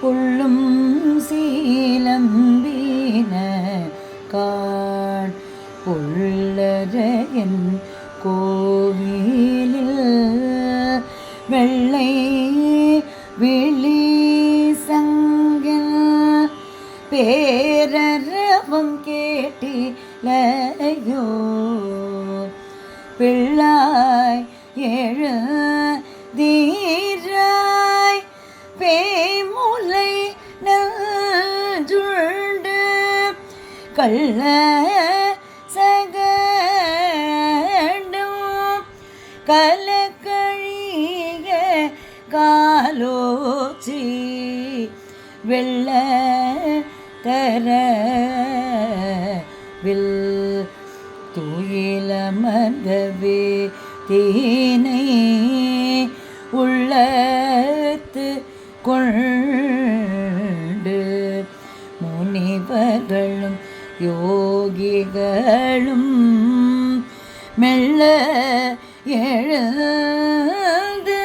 புள்ளும் சீலம்பீன காண் உள்ளரையன் கோவிலில் வெள்ளை விழி சங்கில் பேரரவம் கேட்டிலையோ? பிள்ளாய் ஏழு தீ கள்ள சகண்டும் கலக்கழிய காலோச்சி வெள்ள தர வில் துயிலமர்ந்தவே தீனை உள்ளத்து கொண்டு முனிவர்களும் யோகிகளும் மெல்ல எழுந்து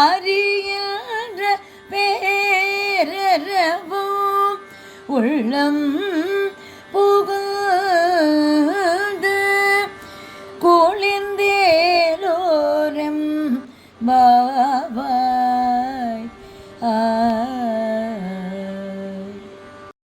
அறியன்ற பேரவும் உள்ளம் புகுந்து குளிர்ந்தேலோரம் ஆ